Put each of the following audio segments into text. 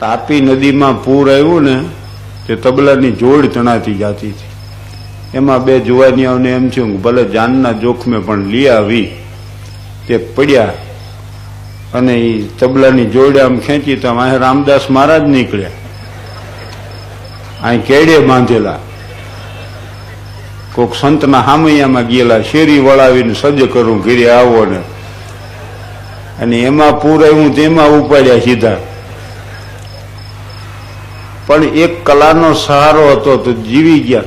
તાપી નદીમાં પૂર આવ્યું ને, તે તબલાની જોડ તણાતી જાતી હતી. એમાં બે જુવાનીઓને એમ થયું ભલે જાનના જોખમે પણ લઈ આવી. તે પડ્યા અને એ તબલાની જોડે આમ ખેંચી તો અહીં રામદાસ મહારાજ નીકળ્યા. અહીં કેડે બાંધેલા. કોક સંતના હામૈયામાં ગયેલા, શેરી વળાવીને સજ્જ કરું, ઘીરે આવો ને. અને એમાં પૂર આવ્યું તેમાં ઉપાડ્યા સીધા. પણ એક કલાનો સહારો હતો તો જીવી ગયા.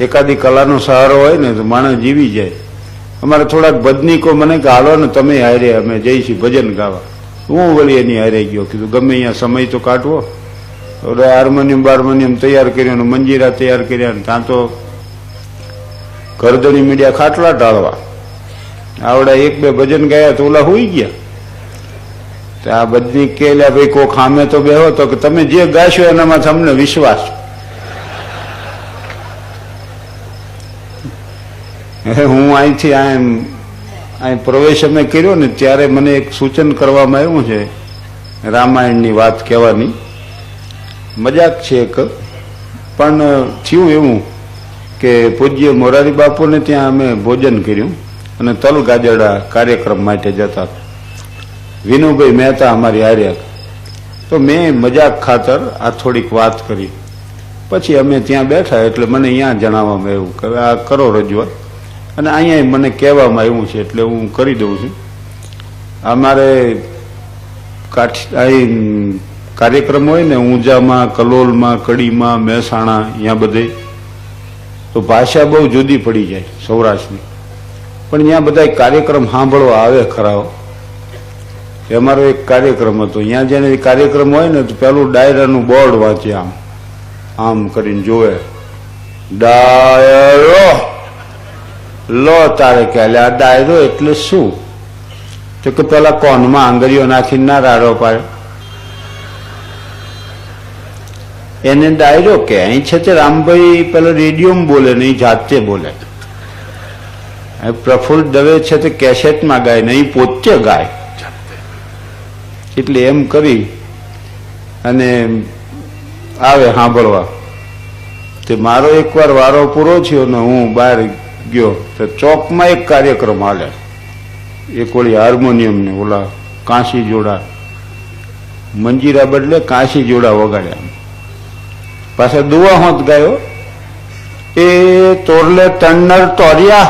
એકાદી કલાનો સહારો હોય ને તો માણસ જીવી જાય. અમારે થોડાક ભજનીકો મને કે, હાલો ને, તમે હારે, અમે જઈશું ભજન ગાવા. હું વળી એની હારે ગયો, કીધું, ગમે અહીંયા સમય તો કાઢવો. હવે હાર્મોનિયમ, બાર્મોનિયમ તૈયાર કર્યું મંજીરા તૈયાર કર્યા ત્યાં તો ઘરધણી મીડિયા ખાટલા ટાળવા આવડા એક બે ભજન ગાયા તો ઓલા હોઈ ગયા. તો આ બધી કેલ્યા ભાઈ કોઈ ખામે તો બેહો તો કે તમે જે ગાશો એનામાં તમને વિશ્વાસ હું અહીંથી અહીં પ્રવેશ અમે કર્યો ને ત્યારે મને એક સૂચન કરવામાં આવ્યું છે, રામાયણની વાત કહેવાની મજાક છે એક, પણ થયું એવું કે પૂજ્ય મોરારી બાપુને ત્યાં અમે ભોજન કર્યું અને તલ ગાજરડા કાર્યક્રમ માટે જતા હતા. વિનુભાઈ મહેતા અમારી હાર્યા તો મેં મજાક ખાતર આ થોડીક વાત કરી. પછી અમે ત્યાં બેઠા એટલે મને અહીંયા જણાવવામાં આવ્યું કે આ કરો રજૂઆત. અને અહીંયા મને કહેવામાં આવ્યું છે એટલે હું કરી દઉં છું. અમારે કાઠ અહીં કાર્યક્રમ હોય ને ઊંઝામાં, કલોલમાં, કડીમાં, મહેસાણા, અહીંયા બધે. તો ભાષા બહુ જુદી પડી જાય સૌરાષ્ટ્રની. પણ ત્યાં બધા કાર્યક્રમ સાંભળવા આવે ખરાઓ એ અમારો એક કાર્યક્રમ હતો. અહીંયા જેને કાર્યક્રમ હોય ને તો પેલું ડાયરાનું બોર્ડ વાંચે આમ. આમ કરીને જોવે. ડાયરો. લો તારે કે આ ડાયરો એટલે શું? તો કે પેલા કોનમાં આંગળીઓ નાખીને ના રાડો પાડે. એને ડાયરો કે, અહીં છે તે રામભાઈ પેલા રેડિયોમાં બોલે નહીં જાતે બોલે. પ્રફુલ્લ દવે છે તે કેસેટમાં ગાય નહીં પોતે ગાય. એટલે એમ કરી અને આવે સાંભળવા. તે મારો એકવાર વારો પૂરો થયો ને હું બહાર ગયો તો ચોકમાં એક કાર્યક્રમ હાલે. એક ઓળી હાર્મોનિયમ ને ઓલા કાંસી જોડા, મંજીરા બદલે કાંસી જોડા વગાડ્યા. પાછા દુવા હોત ગાયો, એ તોરલે તણનર તોર્યા,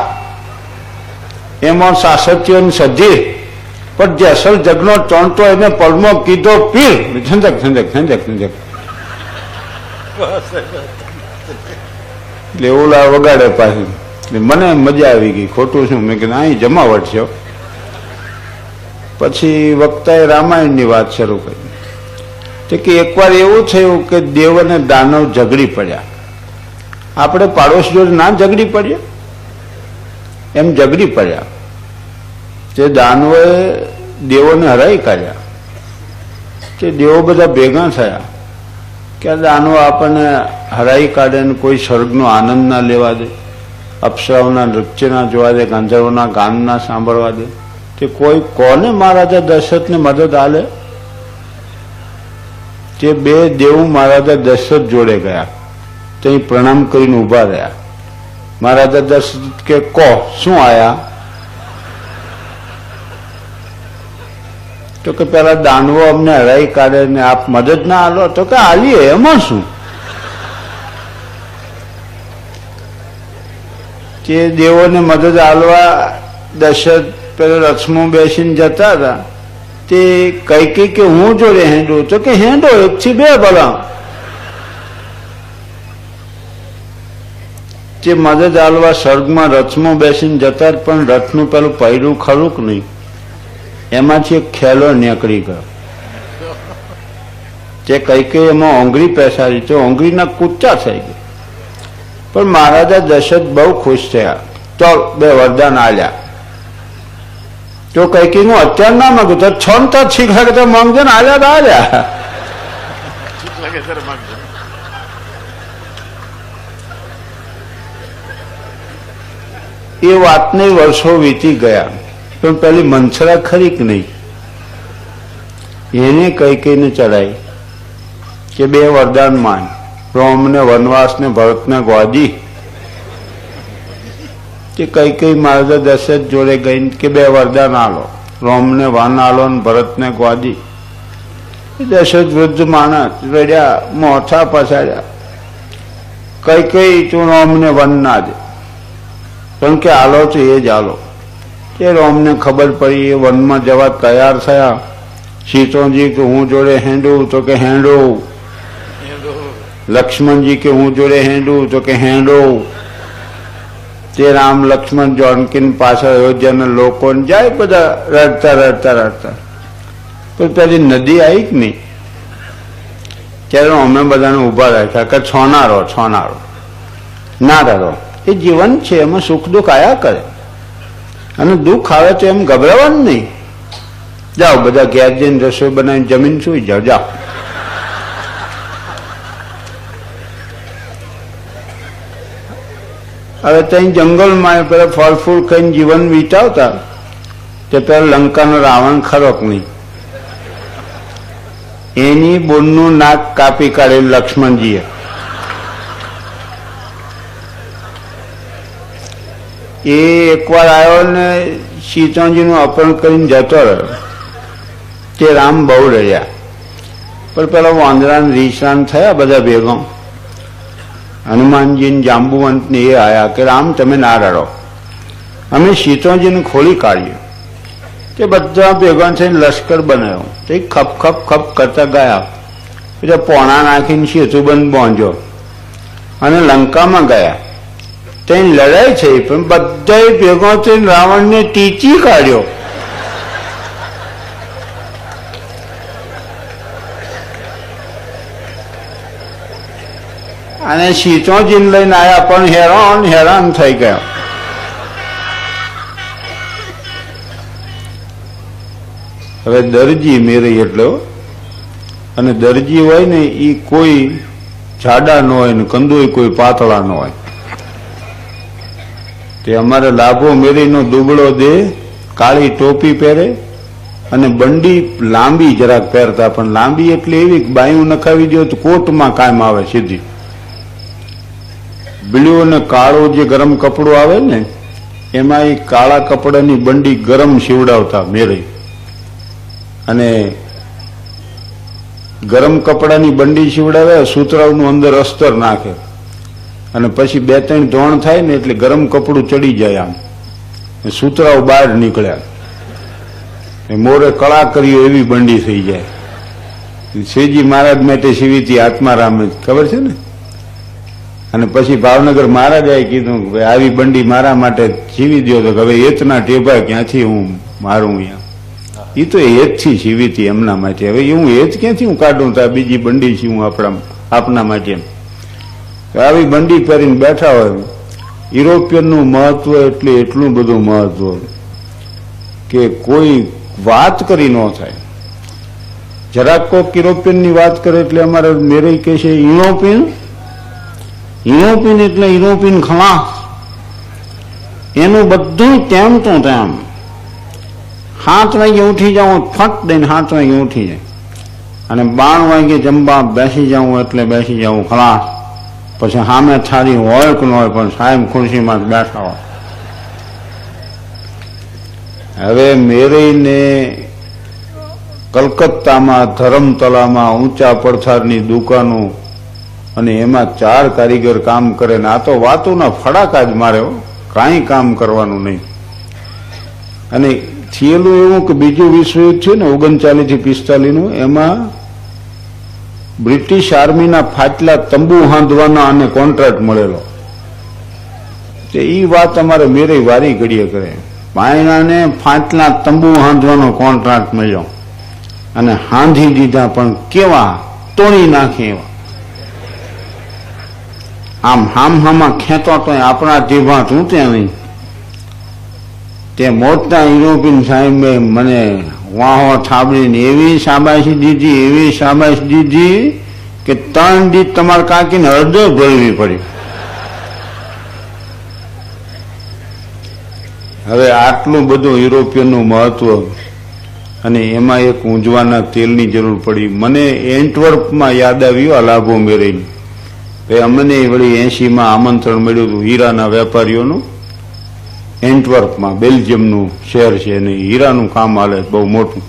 એમાં સાસત્યો સધી. પણ જે અસલ જગનો ચોંટો એને પલમો કીધો, પીર. ઝંઝક ઝંઝક ઝંઝક ઝંઝક. ઓલા વગાડે પાછી. મને મજા આવી ગઈ, ખોટું શું? મેં કીધું, અહીં જમાવટ છે પછી વક્તાએ રામાયણની વાત શરૂ કરી. તે કે એકવાર એવું થયું કે દેવ અને દાનવ ઝઘડી પડ્યા. આપણે પાડોશ જોડે ના ઝઘડી પડ્યા એમ ઝઘડી પડ્યા. તે દાનવોએ દેવોને હરાઈ કાઢ્યા. તે દેવો બધા ભેગા થયા કે દાનવો આપણને હરાઈ કાઢે ને કોઈ સ્વર્ગનો આનંદ ના લેવા દે, અપ્સરાઓના નૃત્ય જોવા દે, ગાંધર્વોના ગાન સાંભળવા દે. તે કોઈ કોને મહારાજા દશરથને મદદ આલે? તે બે દેવ મહારાજા દશરથ જોડે ગયા. ત્યાં પ્રણામ કરીને ઊભા રહ્યા. મહારાજા દશરથ કે કો શું આયા? તો કે પેલા દાનવો અમને હરાઈ કાઢે ને આપ મદદ ના આલો, તો કે આલીએ, એમાં શું? કે દેવોને મદદ આલવા દશરથ પેલા રથમાં બેસીને જતા હતા. તે કઈ કઈ કે હું જોડે હેંડો? તો કે હેંડો એક થી બે ભલા. તે મદદ આલવા સ્વર્ગમાં રથમાં બેસીને જતા પણ રથનું પેલું પૈરું ખરું કે નહીં? એમાંથી એક ખેલો નીકળી ગયો. તે કઈ કઈ એમાં ઓંગળી પેસાડી તો ઓંગળીના કૂચા થઈ ગયા. પણ મહારાજા દશરથ બહુ ખુશ થયા. તો બે વરદાન આલ્યા. તો કઈ કઈ હું અત્યાર ના માંગુ તો છ ને તો છીક લાગે તો માંગજો ને આલ્યા તો આલ્યા. એ વાતને વર્ષો વીતી ગયા. પણ પેલી મનસરા ખરી કે નહીં? એને કઈ કઈને ચડાઈ કે બે વરદાન માન, રોમને, વનવાસને, ભરતને ગોજી કે કઈ કઈ મહારાજા દશરથ જોડે ગઈ કે બે વરદાન આલો, રોમને વન આલો ને ભરતને ગોજી દશરથ વૃદ્ધ માણસ રડ્યા, મોથા પસાડ્યા કઈ કઈ તું રોમને વન ના દે. પણ કે આલો તો એ જ આલો. કે રોમને ખબર પડી, એ વનમાં જવા તૈયાર થયા. સીતોજી કે હું જોડે હેંડું, તો કે હેંડો. લક્ષ્મણજી કે હું જોડે હેંડું, તો કે હેંડો. તે રામ લક્ષ્મણ જોનકીન પાછળ અયોધ્યાના લોકો જાય બધા રડતા રડતા રડતા. તો પેલી નદી આવી કે નહીં? ત્યારે અમે બધાને ઊભા રાખ્યા કે છોનારો છોનારો. ના રહો એ જીવન છે, એમાં સુખ દુઃખ આયા કરે. અને દુઃખ આવે તો એમ ગભરાવાનું નહીં. જાઓ બધા ઘેર જઈને રસોઈ બનાવીને જમીન સુઈ જાઓ જાઓ. હવે ત્યાં જંગલમાં પેલા ફળ ફૂલ ખાઈને જીવન વિતાવતા. તે પેલા લંકાનો રાવણ ખરો નહીં? એની બોનનું નાક કાપી કાઢેલું લક્ષ્મણજીએ એ એકવાર આવ્યો ને સીતાજીનું અપહરણ કરીને જતો રહ્યો. તે રામ બહુ રહ્યા. પણ પેલા વાંદરાન રીસાન થયા બધા ભેગા. હનુમાનજીને, જાંબુવંતને એ આવ્યા કે, રામ, તમે ના રડો. અમે સીતાજીને ખોલી કાઢ્યું. તે બધા ભેગા થઈને લશ્કર બનાવ્યો તે ખપ ખપ ખપ કરતા ગયા. એટલે પોણા નાખીને સેતુબંધ બાંધ્યો. અને લંકામાં ગયા. તેની લડાઈ થઈ પણ બધા ભેગો થઈને રાવણને ટીચી કાઢ્યો. અને સીતોજીને લઈને આવ્યા પણ હેરાન હેરાન થઈ ગયા. હવે દરજી મેરે એટલો અને દરજી હોય ને એ કોઈ જાડા ન હોય ને કંદોય કોઈ પાતળા ન હોય. તે અમારે લાભો મેરીનો દુબળો દે, કાળી ટોપી પહેરે અને બંડી લાંબી જરાક પહેરતા, પણ લાંબી એટલે એવી બાયું નખાવી દો તો કોટમાં કાયમ આવે સીધી. બ્લુ અને કાળો જે ગરમ કપડું આવે ને, એમાં એ કાળા કપડાની બંડી ગરમ સીવડાવતા મેરી અને ગરમ કપડાની બંડી સીવડાવે સૂતરાવનું અંદર અસ્તર નાખે. અને પછી બે ત્રણ ધોણ થાય ને એટલે ગરમ કપડું ચડી જાય આમ. સૂતરાઓ બહાર નીકળ્યા. મોરે કળા કર્યો એવી બંડી થઈ જાય. શ્રીજી મહારાજ માટે સીવીતી આત્મારામ, ખબર છે ને? અને પછી ભાવનગર મહારાજાએ કીધું કે આવી બંડી મારા માટે સીવી દો તો હવે એતના ટેભા ક્યાંથી હું મારું અહીંયા? એ તો હેતથી સીવીતી એમના માટે. હવે એ હું હેત ક્યાંથી હું કાઢું? તો બીજી બંડી છું આપણા, આપના માટે. તો આવી બંડી પહેરીને બેઠા હોય. યુરોપિયનનું મહત્વ એટલે એટલું બધું મહત્વ કે કોઈ વાત કરી ન થાય. જરાક કોઈક યુરોપિયનની વાત કરે એટલે અમારે મેરે કહે છે, યુરોપિયન? યુરોપિયન એટલે યુરોપિયન ખલાસ. એનું બધું તેમ તો તેમ સાત વાગે ઉઠી જાઉં ફટ દઈને સાત વાગે ઉઠી જાય. અને બાર વાગે જમવા બેસી જાઉં એટલે બેસી જાઉં ખલાસ. પછી સામે થાળી હોય કે ન હોય, પણ સાહેબ ખુરશીમાં જ બેઠા હોય હવે મેરેને કલકત્તામાં ધરમતલામાં ઊંચા પડથારની દુકાનો અને એમાં ચાર કારીગર કામ કરે ને આ તો વાતોના ફડાકા જ મારે. કાંઈ કામ કરવાનું નહીં અને થયેલું એવું કે બીજું વિશ્વયુદ્ધ છે ને ઓગણચાલીસથી પિસ્તાલીસનું, એમાં બ્રિટિશ આર્મીના ફાટલા તંબુ હાંધવાનો અને કોન્ટ્રાક્ટ મળેલો. તે ઈ વાત અમારે મેરે વારી ઘડીએ કરે. પાયણાને ફાટલા તંબુ હાંધવાનો કોન્ટ્રાક્ટ મળ્યો. અને હાંધી દીધા પણ કેવા? તોડી નાખે એવા. આમ હામ હામાં ખેંચો તો આપણા જીભા તૂટે નહીં. તે મોટા યુરોપિયન સાહેબે મને વાહો થાબડીને એવી શાબાશી દીધી, એવી શાબાશી દીધી કે ત્રણ દી તમારે કાકીને હળદર ભરવી પડી. હવે આટલું બધું યુરોપિયનનું મહત્વ અને એમાં એક ઊંઝવાના તેલની જરૂર પડી. મને એન્ટવર્પમાં યાદ આવ્યું, આ લાભો મેળવીને. ભાઈ, અમને વળી એસીમાં આમંત્રણ મળ્યું હતું હીરાના વેપારીઓનું. એન્ટવર્પમાં બેલ્જિયમનું શહેર છે અને હીરાનું કામ હાલે બહુ મોટું.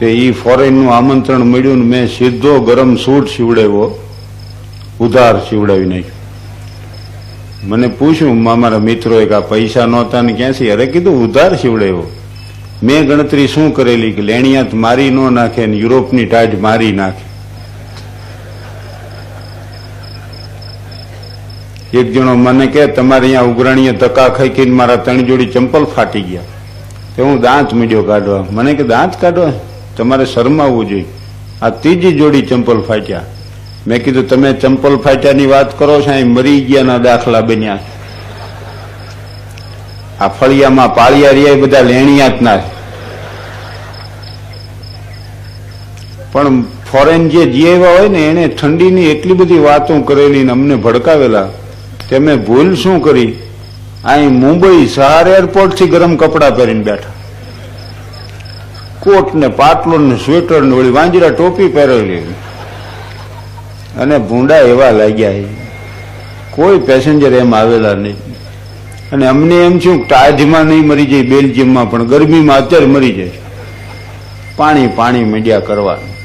તે ઈ ફોરેનનું આમંત્રણ મળ્યું ને મેં સીધો ગરમ સૂટ સીવડાવ્યો, ઉધાર સીવડાવી નાખ્યો. મને પૂછ્યું, મારા મિત્રોએ કે આ પૈસા નહોતા ને ક્યાંથી? અરે કીધું, ઉધાર સીવડાવ્યો. મેં ગણતરી શું કરેલી કે લેણિયાત મારી ન નાખે ને યુરોપની ટાઢ મારી નાખે. એક જણો મને કે તમારે અહીંયા ઉઘરાણીએ ધક્કા ખાઈ મારા ત્રણ જોડી ચંપલ ફાટી ગયા. તે હું દાંત મીડ્યો કાઢવા. મને કે, દાંત કાઢવા? તમારે શરમાવવું જોઈએ. આ ત્રીજી જોડી ચંપલ ફાટ્યા. મેં કીધું, તમે ચંપલ ફાટ્યાની વાત કરો છો, અહીં મરી ગયાના દાખલા બન્યા. આ ફળિયામાં પાળિયા રહ્યા બધા લેણિયાતના. પણ ફોરેન જે જીવ્યા હોય ને, એને ઠંડીની એટલી બધી વાતો કરેલી ને અમને ભડકાવેલા. તે મેં ભૂલ શું કરી? અહીં મુંબઈ શહેર એરપોર્ટથી ગરમ કપડાં પહેરીને બેઠા. કોટ ને પાટલો ને સ્વેટર ને વળી વાંજરા ટોપી પહેરેલી અને ભૂંડા એવા લાગ્યા. કોઈ પેસેન્જર એમ આવેલા નહીં. અને અમને એમ છું તાજમાં નહીં મરી જાય, બેલ્જિયમમાં પણ ગરમીમાં અત્યારે મરી જાય. પાણી પાણી મીડિયા કરવાનું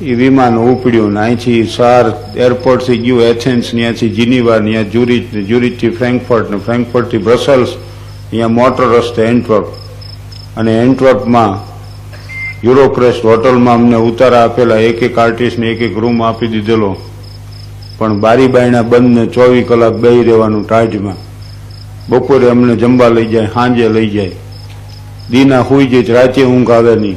એ વિમાન ઉપડ્યું અહીંથી સાર એરપોર્ટથી ગયું, એથેન્સ ત્યાંથી જીનીવા ત્યાં ને જુરિચથી ફ્રેન્કફર્ટ ને ફ્રેન્કફર્ટથી બ્રસલ્સ, અહીંયા મોટર રસ્તે એન્ટવર્પ અને એન્ટવર્પમાં યુરોક્રેસ્ટ હોટલમાં અમને ઉતારા આપેલા એક એક આર્ટિસ્ટને એક એક રૂમ આપી દીધેલો. પણ બારી બાયણા બંધ ને ચોવીસ કલાક બે રહેવાનું ટાઢમાં. બપોરે અમને જમવા લઈ જાય, સાંજે લઈ જાય. દીના હુઈ જાય રાતે ઊંઘ આવે નહીં.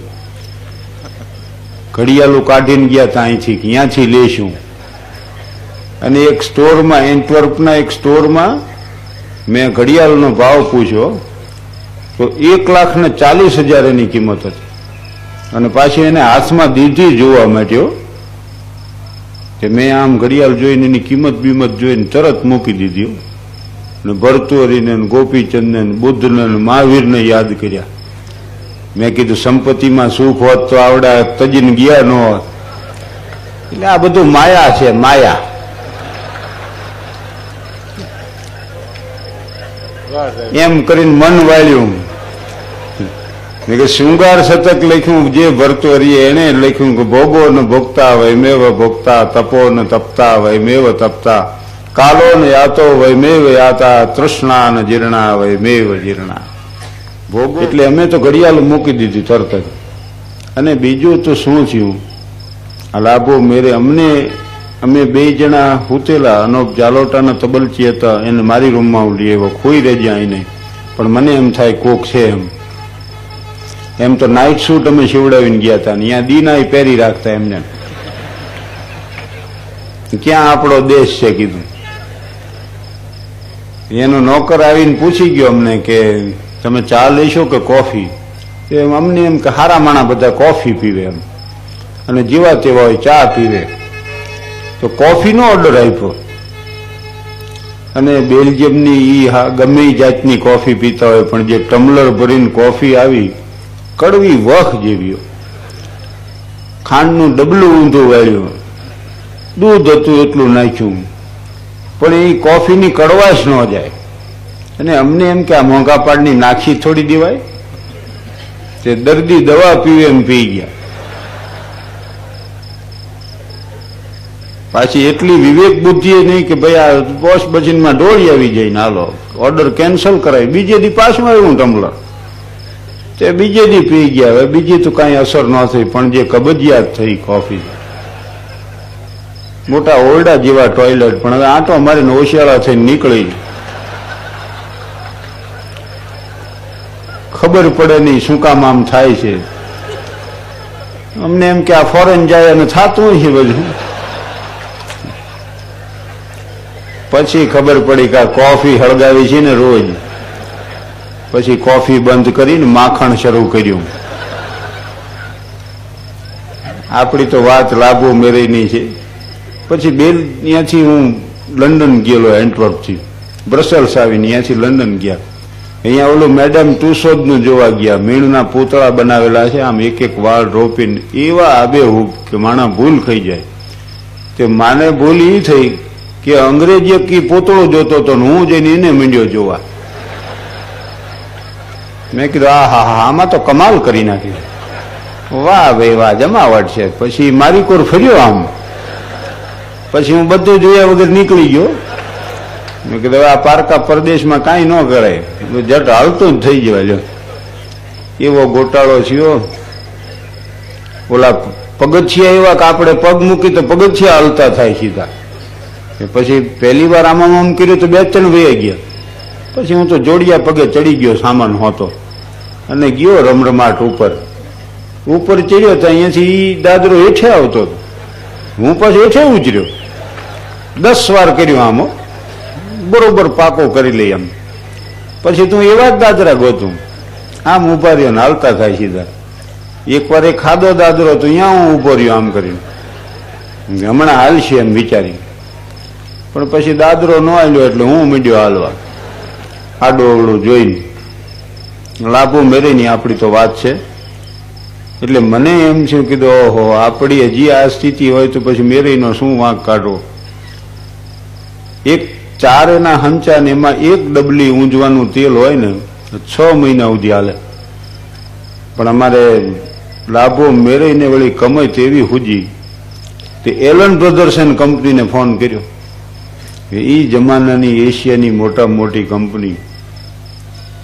ઘડિયાળું કાઢીને ગયા તા અહીંથી, ક્યાંથી લેશું? અને એક સ્ટોરમાં, એન્ટવર્પના એક સ્ટોરમાં મેં ઘડિયાળનો ભાવ પૂછ્યો, તો એક લાખ ને ચાલીસ હજાર એની કિંમત હતી. અને પાછી એને હાથમાં દીધી જોવા માંડ્યો કે મેં આમ ઘડિયાળ જોઈને એની કિંમત બિંમત જોઈને તરત મૂકી દીધી. ને ભરતુરીને ગોપીચંદને બુદ્ધને મહાવીરને યાદ કર્યા. મેં કીધું, સંપત્તિમાં સુખ હોત તો આવડા તજીન ગયા ન હોત. એટલે આ બધું માયા છે, માયા. એમ કરીને મન વાળ્યું. કે શૃંગાર શતક લખ્યું, જે ભરતો રહીએ એને લખ્યું કે ભોગો ને ભોગતા વૈમેવ ભોગતા, તપો ને તપતા વૈમેવ તપતા, કાલો ને યાતો વૈમેવ યાતા, તૃષ્ણા ને જીર્ણા વૈમેવ જીર્ણા. ભોગ એટલે અમે તો ઘડિયાળ મૂકી દીધી તરત જ. અને બીજું તો શું થયું? આ લાભો મેરે અમને, અમે બે જણા હુતેલા અનોપ જાલોટાના તબલચી હતા, એને મારી રૂમમાં હું લઈ ખોઈ રહેજે નહીં પણ મને એમ થાય કોક છે એમ. એમ તો નાઇટ સૂટ અમે શિવડાવીને ગયા હતા અહીંયા દીનાય પહેરી રાખતા એમને. ક્યાં આપણો દેશ છે કીધું. એનો નોકર આવીને પૂછી ગયો અમને કે તમે ચા લેશો કે કોફી? એમ અમને એમ કે હારા માણા બધા કોફી પીવે એમ. અને જેવા તેવા હોય ચા પીવે. તો કોફીનો ઓર્ડર આપ્યો. અને બેલ્જિયમની ઈ ગમે જાતની કોફી પીતા હોય, પણ જે ટમ્બલર ભરીને કોફી આવી, કડવી વખ જેવી ખાંડનું ડબલું ઊંધું વાળ્યું. દૂધ હતું એટલું નાખ્યું. પણ એ કોફીની કડવાશ ન જાય. અને અમને એમ કે આ મોંઘા પાડની નાખી થોડી દેવાય. તે દર્દી દવા પીવે એમ પી ગયા. પાછી એટલી વિવેક બુદ્ધિ એ નહીં કે ભાઈ આ વોશ મશીનમાં ડોળી આવી જાય ને હાલો ઓર્ડર કેન્સલ કરાય. બીજે દી પાછું આવ્યું ટમ્બલર તે બીજે દી પી ગયા. હવે બીજી તો કાંઈ અસર ન થઈ, પણ જે કબજિયાત થઈ કોફી મોટા ઓરડા જેવા ટોયલેટ પણ હવે આંટો મારીને ઓશિયાળા થઈને નીકળી. ખબર પડે નહીં શું કામ આમ થાય છે. અમને એમ કે આ ફોરેન જાય અને થતું છે બધું. પછી ખબર પડી કે આ કોફી હળગાવી છે ને રોજ. પછી કોફી બંધ કરીને માખણ શરૂ કર્યું. આપણી તો વાત લાભો મેળવીની છે. પછી બે ત્યાંથી હું લંડન ગયેલો એન્ટવર્પથી બ્રસેલ્સ આવીને ત્યાંથી લંડન ગયા. અહીંયા ઓલું મેડમ તુસોદનું જોવા ગયા. મીણના પૂતળા બનાવેલા છે. આમ એક એક વાળ રોપીને એવા આબેહૂબ કે માણા ભૂલ ખાઈ જાય. તે માને ભૂલ એ થઈ કે અંગ્રેજી કી પૂતળો જોતો હતો હું જઈને એને મીંડ્યો જોવા. મેં કીધું, આ, હા હા, આમાં તો કમાલ કરી નાખી. વાહ ભાઈ, વાહ, જમાવટ છે. પછી મારી કોર ફર્યો આમ. પછી હું બધું જોયા વગર નીકળી ગયો. મેં કીધું આ પારકા પરદેશમાં કાંઈ ન કરાય જટ હાલતું જ થઈ જવાય એવો ગોટાળો થયો. ઓલા પગથિયા એવા કે આપણે પગ મૂકી તો પગથિયા હાલતા થાય સીધા. પછી પહેલી વાર આમાં આમ કર્યું તો બે ત્રણ વહી ગયા. પછી હું તો જોડિયા પગે ચડી ગયો સામાન હોતો. અને ગયો રમરમાટ ઉપર. ઉપર ચડ્યો તો અહીંયાથી દાદરો હેઠે આવતો. હું પછી હેઠે ઉતર્યો. દસ વાર કર્યું આમ. બરોબર પાકો કરી લઈ આમ પછી તું એવા જ દાદરા ગોતું. આમ ઊભા રહ્યો ને હાલતા થાય સીધા. એકવાર એ ખાધો દાદરો તો અહીંયા હું ઊભો રહ્યો આમ કરીને. હમણાં હાલશે એમ વિચારી. પણ પછી દાદરો ન આવ્યો એટલે હું મીડ્યો હાલવા. આડો અવળું જોઈને. લાભો મેરેની આપણી તો વાત છે. એટલે મને એમ છે કીધું, ઓહો, આપણી હજી આ સ્થિતિ હોય તો પછી મેરીનો શું વાંક કાઢવો? એક ચાર એના હંચા ને એમાં એક ડબલી ઊંઝવાનું તેલ હોય ને છ મહિના સુધી હાલે. પણ અમારે લાભો મેળવીને વળી કમાય તેવી હુજી. તે એલન બ્રધર્સન કંપનીને ફોન કર્યો. કે એ જમાનાની એશિયાની મોટા મોટી કંપની.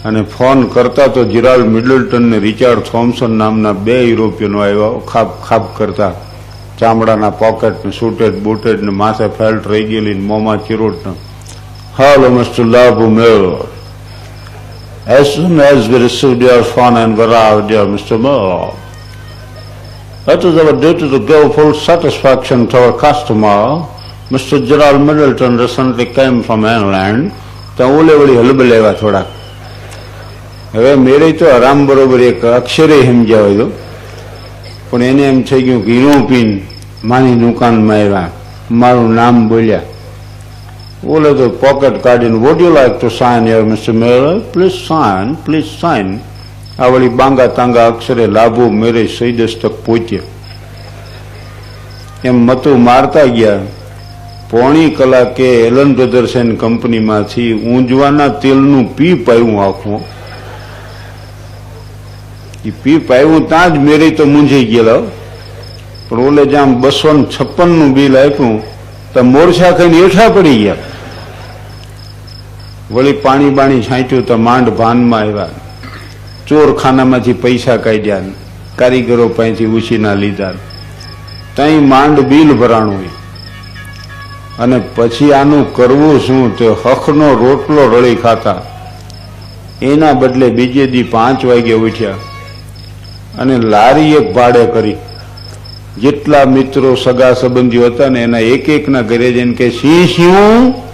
અને ફોન કરતા તો જીરાલ મિડલટન ને રિચાર્ડ થોમ્સન નામના બે યુરોપિયનો આવ્યા, ખાપ ખાપ કરતા. ચામડાના પોકેટ ને સૂટેડ બૂટેડ ને માથે ફેલ્ટ રહી ગયેલી મોંમાં ચિરોટ ને. Mr. Labu Miller. As soon as we received your phone and were out, dear Mr. Moore, it is our duty to give full satisfaction to our customer. Mr. Gerald Middleton recently came from England. ત્યાં ઓલે વળી હલબલે થોડાક હવે મેરે તો આરામ બરોબર એક અક્ષરે સમજ્યા હોય પણ એને એમ થઈ ગયું કે હીરો માની દુકાનમાં આવ્યા મારું નામ બોલ્યા બોલે તો પોકેટ કાઢીને what you like to sign here Mr Mer please sign please sign આ વળી બાંગા તાંગા અક્ષરે લાભો મેરે સૈદસ તક પહોંચ્યા એમ મતું મારતા ગયા પોણી કલાકે એલન બ્રધર્સ કંપનીમાંથી ઊંઝવાના તેલનું પીપ આવ્યું આખું એ પીપ આવ્યું ત્યાં જ મેરી તો મૂંઝી ગયેલો પણ ઓલે જ્યાં બસો છપ્પનનું બિલ આપ્યું તો મોરછા ખાઈને હેઠા પડી ગયા વળી પાણી બાણી છાંટ્યું તો માંડ ભાનમાં આવ્યા. ચોરખાનામાંથી પૈસા કાઢ્યા કારીગરો પાસેથી ઉછીના લીધા. તઈ માંડ બિલ ભરાણું અને પછી આનું કરવું શું તે હખનો રોટલો રળી ખાતા. એના બદલે બીજે દી પાંચ વાગે ઉઠ્યા. અને લારી એક ભાડે કરી. જેટલા મિત્રો સગા સંબંધીઓ હતા ને એના એક એકના ઘરે જઈને કે સિંહ શું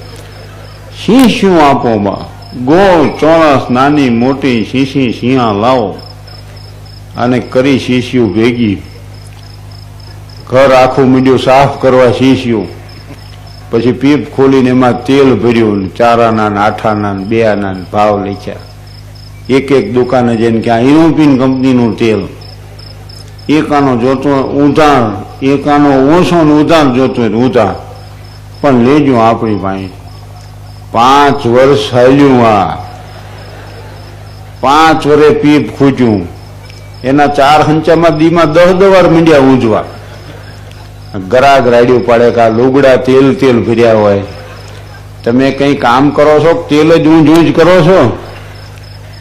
શી શું આપો માં ગોળ, ચોરસ, નાની, મોટી, શીશી શિયા લાવો અને કરી શીશ્યું ભેગી. ઘર આખું મીડિયું સાફ કરવા શીશ્યું. પછી પીપ ખોલીને એમાં તેલ ભર્યું ચારાના આઠાના બે બેઆના ને ભાવ લખ્યા. એક એક દુકાને જઈને કે આ યુરોપિયન કંપનીનું તેલ. એક આનો જોતો ઉધાર એક આનો ઓછો ઉધાણ જોતો ઉધાર પણ લેજો આપણી પાસે પાંચ વર્ષ હાલ્યું આ. પાંચ વરે પીપ ખૂચ્યું એના ચાર હંચામાં દીમાં દસ દવાર મીંડ્યા ઊંઝવા. ગરાગ રાડ્યું પાડે કા લુગડા તેલ તેલ ફર્યા હોય. તમે કંઈ કામ કરો છો? તેલ જ ઊંઝ ઊંઝ કરો છો?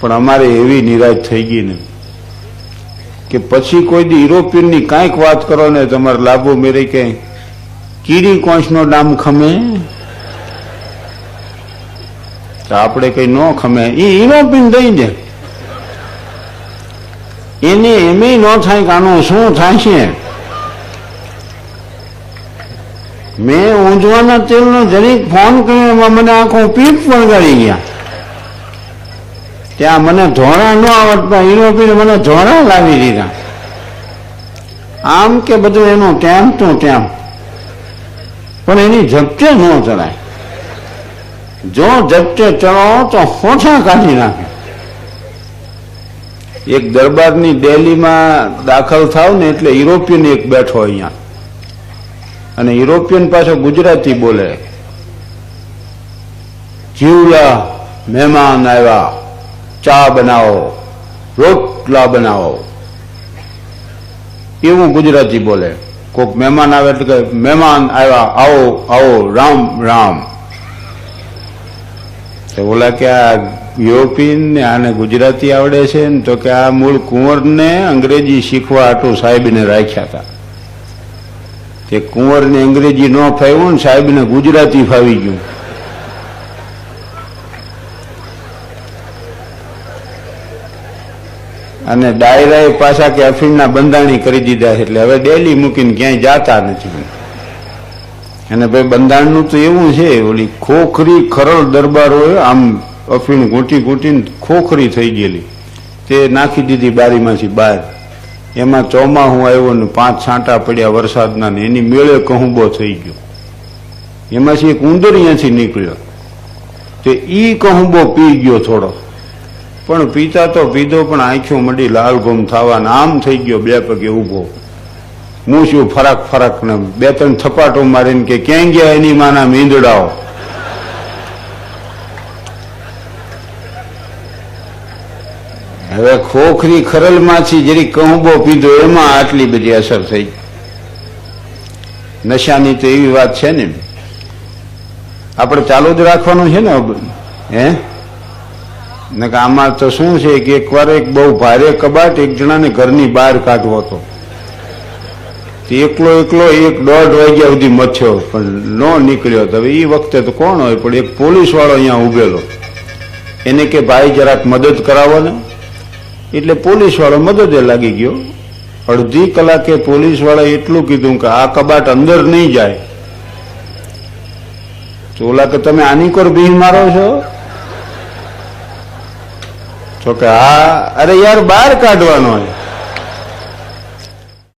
પણ અમારે એવી નિરાશ થઈ ગઈ ને. કે પછી કોઈ દી યુરોપિયનની કાંઈક વાત કરો ને તમારે લાભો મેરે કે કીડી કોંચનો નામ ખમે? તો આપણે કઈ ન ખમે. એ યુરોપિયન દઈ દે. એને એમ ન થાય કે આનું શું થાય છે મેં ઊંઝવાના તેલનો જરીક ફોન કર્યો, એમાં મને આખો પીપ વળગાડી ગયા. ત્યાં મને ધોળા ન આવડતા યુરોપીને મને ધોળા લાવી દીધા. આમ કે બધું એનું ટેમ તો ટેમ. પણ એની ઝપટે ન ચડાય જો ઝપટે ચણો તો હોઠા કાઢી નાખે. એક દરબારની ડેલીમાં દાખલ થાવ ને એટલે યુરોપિયન એક બેઠો અહીંયા. અને યુરોપિયન પાછો ગુજરાતી બોલે, જીવલા મહેમાન આવ્યા, ચા બનાવો, રોટલા બનાવો. એવું ગુજરાતી બોલે. કોક મહેમાન આવે એટલે કે મહેમાન આવ્યા, આવો આવો, રામ રામ. તો ઓલા કે આ યુરોપિયન આને ગુજરાતી આવડે છે ને, તો કે આ મૂળ કુંવરને અંગ્રેજી શીખવા આટું સાહેબને રાખ્યા હતા. તે કુંવરને અંગ્રેજી ન ફાવ્યું ને સાહેબને ગુજરાતી ફાવી ગયું. અને ડાયરાએ પાછા કે અફીણના બંધાણી કરી દીધા એટલે હવે ડેલી મૂકીને ક્યાંય જાતા નથી. અને ભાઈ બંધારણનું તો એવું છે, ઓલી ખોખરી ખરળ દરબાર હોય, આમ અફીણ ઘૂંટી ઘૂંટીને ખોખરી થઈ ગયેલી. તે નાખી દીધી બારીમાંથી બહાર. એમાં ચોમાહું આવ્યો ને પાંચ છાંટા પડ્યા વરસાદના ને એની મેળે કહુંબો થઈ ગયો. એમાંથી એક ઉંદર અહીંયાથી નીકળ્યો. તે ઈ કહુંબો પી ગયો થોડો. પણ પીતા તો પીધો, પણ આંખો મડી લાલ ગુમ થવા આમ થઈ ગયો, બે પગે ઊભો. શું ફરક ફરક ને બે ત્રણ થપાટો મારીને કે ક્યાં ગયા એની માના મીંદડાઓ? હવે ખોખરી ખરલમાંથી જેરી કહુંબો પીધો એમાં આટલી બધી અસર થઈ નશાની તો એવી વાત છે ને. આપણે ચાલુ જ રાખવાનું છે ને? હે? ને આમાં તો શું છે કે એકવાર એક બહુ ભારે કબાટ એક જણાને ઘરની બહાર કાઢવો હતો. એકલો એકલો એક દોઢ વાગ્યા સુધી મથ્યો પણ ન નીકળ્યો. તો એ વખતે તો કોણ હોય? પણ એક પોલીસ વાળો અહીંયા ઉભેલો. એને કે, ભાઈ, જરાક મદદ કરાવો ને. એટલે પોલીસ વાળો મદદે લાગી ગયો. અડધી કલાકે પોલીસ વાળાએ એટલું કીધું કે, આ કબાટ અંદર નહીં જાય. તો ઓલા કે, તમે આની કોર બી મારો છો? તો કે, હા. અરે યાર, બહાર કાઢવાનો છે.